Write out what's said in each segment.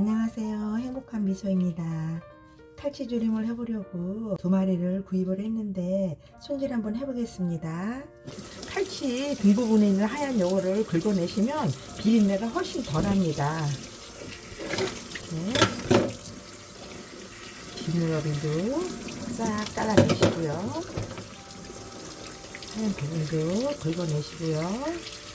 안녕하세요. 행복한 미소입니다. 탈취조림을 해보려고 두 마리를 구입을 했는데 손질 한번 해보겠습니다. 칼치 뒷부분에 있는 하얀 요거를 긁어내시면 비린내가 훨씬 덜합니다. 네. 비누러비도 싹 잘라내시고요. 하얀 부분도 긁어내시고요.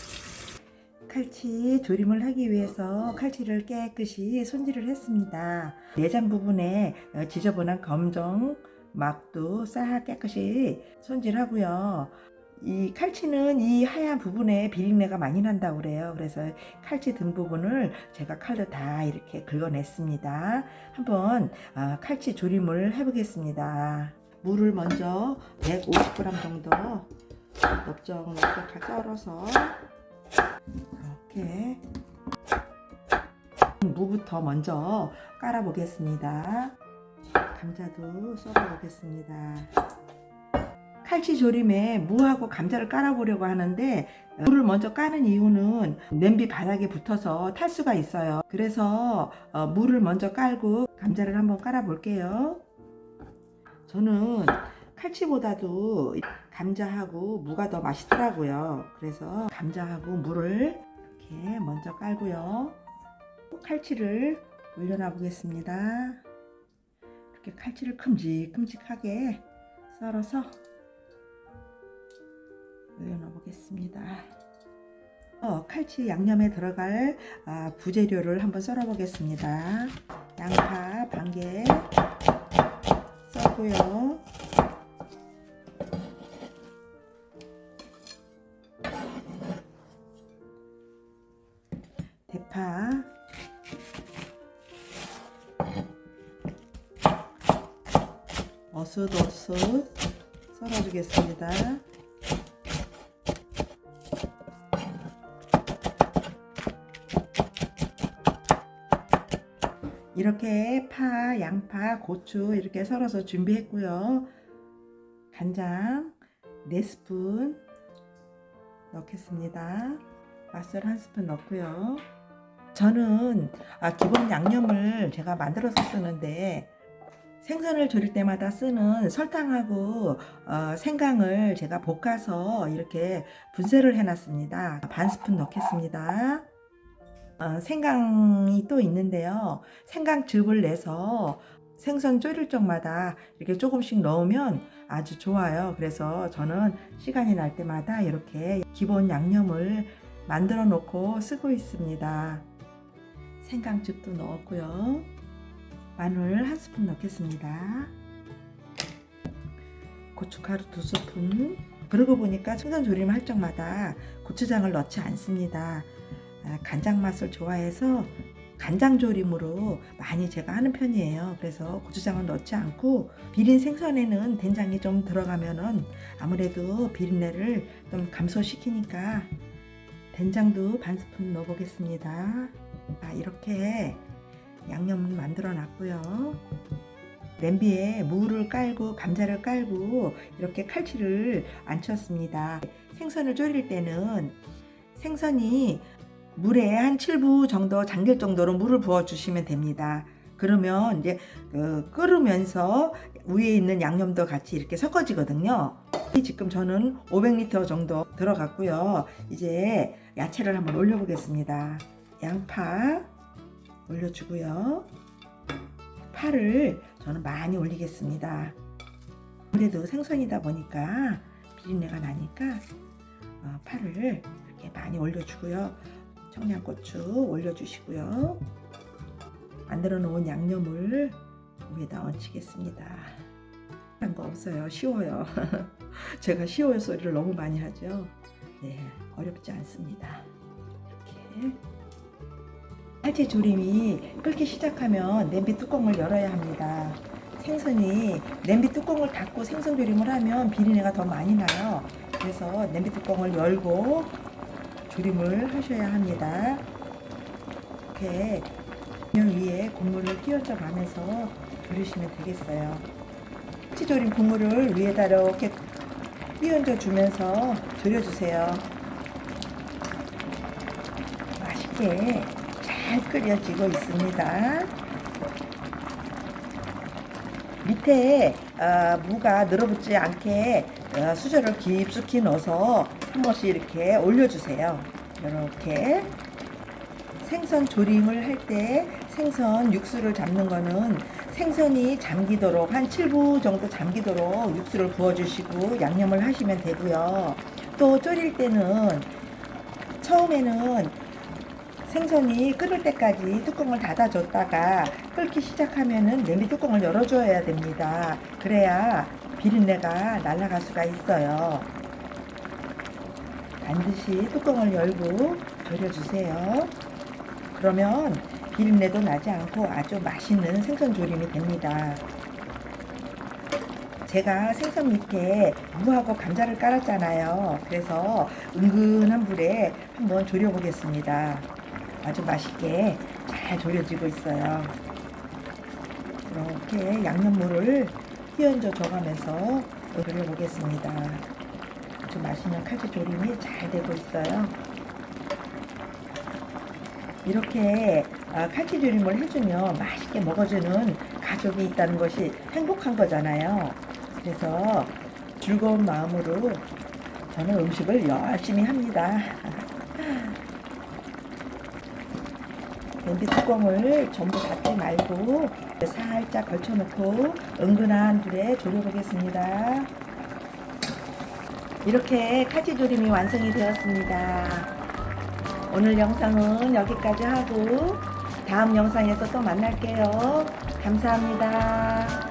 칼치 조림을 하기 위해서 칼치를 깨끗이 손질을 했습니다. 내장 부분에 어, 지저분한 검정 막도 싹 깨끗이 손질하고요. 이 칼치는 이 하얀 부분에 비린내가 많이 난다고 그래요. 그래서 칼치 등 부분을 제가 칼로 다 이렇게 긁어냈습니다. 한번 어, 칼치 조림을 해보겠습니다. 물을 먼저 150g 정도 넓적넓게 썰어서 이렇게 무부터 먼저 깔아 보겠습니다. 감자도 썰어 보겠습니다. 칼치 조림에 무하고 감자를 깔아 보려고 하는데 물을 먼저 까는 이유는 냄비 바닥에 붙어서 탈 수가 있어요. 그래서 어, 물을 먼저 깔고 감자를 한번 깔아 볼게요. 저는 칼치보다도 감자하고 무가 더 맛있더라고요. 그래서 감자하고 무를 이렇게 먼저 깔고요. 칼치를 올려놔 보겠습니다. 이렇게 칼치를 큼직큼직하게 썰어서 올려놔 보겠습니다. 어, 칼치 양념에 들어갈 아, 부재료를 한번 썰어 보겠습니다. 양파 반 개 썰고요. 대파 어슷어슷 썰어주겠습니다. 이렇게 파, 양파, 고추 이렇게 썰어서 준비했고요. 간장 4스푼 넣겠습니다. 맛술 한 스푼 넣고요. 저는 아, 기본 양념을 제가 만들어서 쓰는데 생선을 조릴 때마다 쓰는 설탕하고 어, 생강을 제가 볶아서 이렇게 분쇄를 해놨습니다. 반 스푼 넣겠습니다. 어, 생강이 또 있는데요. 생강즙을 내서 생선 졸일 적마다 이렇게 조금씩 넣으면 아주 좋아요. 그래서 저는 시간이 날 때마다 이렇게 기본 양념을 만들어 놓고 쓰고 있습니다. 생강즙도 넣었고요. 마늘 한 스푼 넣겠습니다. 고춧가루 두 스푼. 그러고 보니까 생선 조림 할 적마다 고추장을 넣지 않습니다. 아, 간장 맛을 좋아해서 간장 조림으로 많이 제가 하는 편이에요. 그래서 고추장을 넣지 않고 비린 생선에는 된장이 좀 들어가면은 아무래도 비린내를 좀 감소시키니까 된장도 반 스푼 넣어 보겠습니다. 아, 이렇게 양념을 만들어 놨고요. 냄비에 무를 깔고 감자를 깔고 이렇게 칼치를 앉혔습니다. 생선을 졸일 때는 생선이 물에 한 7부 정도 잠길 정도로 물을 부어 주시면 됩니다. 그러면 이제 그 끓으면서 위에 있는 양념도 같이 이렇게 섞어지거든요. 지금 저는 500리터 정도 들어갔고요. 이제 야채를 한번 올려보겠습니다. 양파 올려주고요. 파를 저는 많이 올리겠습니다. 아무래도 생선이다 보니까 비린내가 나니까 어, 파를 이렇게 많이 올려주고요. 청양고추 올려주시고요. 만들어 놓은 양념을 위에다 얹히겠습니다. 한 거 없어요. 쉬워요. 제가 쉬워요 소리를 너무 많이 하죠. 네, 어렵지 않습니다. 이렇게 팔찌 조림이 끓기 시작하면 냄비 뚜껑을 열어야 합니다. 생선이 냄비 뚜껑을 닫고 생선 조림을 하면 비린내가 더 많이 나요. 그래서 냄비 뚜껑을 열고 조림을 하셔야 합니다. 이렇게 면 위에 국물을 끼얹어 가면서 조리시면 되겠어요. 치조림 국물을 위에다 이렇게 끼얹어 주면서 졸여주세요. 맛있게 잘 끓여지고 있습니다. 밑에 어, 무가 늘어붙지 않게 어, 수저를 깊숙이 넣어서 한 번씩 이렇게 올려주세요. 이렇게 생선 조림을 할 때 생선 육수를 잡는 거는 생선이 잠기도록 한 7분 정도 잠기도록 육수를 부어주시고 양념을 하시면 되고요. 또 졸일 때는 처음에는 생선이 끓을 때까지 뚜껑을 닫아줬다가 끓기 시작하면은 냄비 뚜껑을 열어줘야 됩니다. 그래야 비린내가 날아갈 수가 있어요. 반드시 뚜껑을 열고 졸여주세요. 그러면 비린내도 나지 않고 아주 맛있는 생선 조림이 됩니다. 제가 생선 밑에 무하고 감자를 깔았잖아요. 그래서 은근한 불에 한번 졸여보겠습니다. 아주 맛있게 잘 졸여지고 있어요. 이렇게 양념물을 휘얹어 줘가면서 졸여보겠습니다. 아주 맛있는 칼치 조림이 잘 되고 있어요. 이렇게 아, 칼치 조림을 해주면 맛있게 먹어주는 가족이 있다는 것이 행복한 거잖아요. 그래서 즐거운 마음으로 저는 음식을 열심히 합니다. 냄비 뚜껑을 전부 닫지 말고 살짝 걸쳐놓고 은근한 불에 졸여보겠습니다. 이렇게 카지조림이 완성이 되었습니다. 오늘 영상은 여기까지 하고 다음 영상에서 또 만날게요. 감사합니다.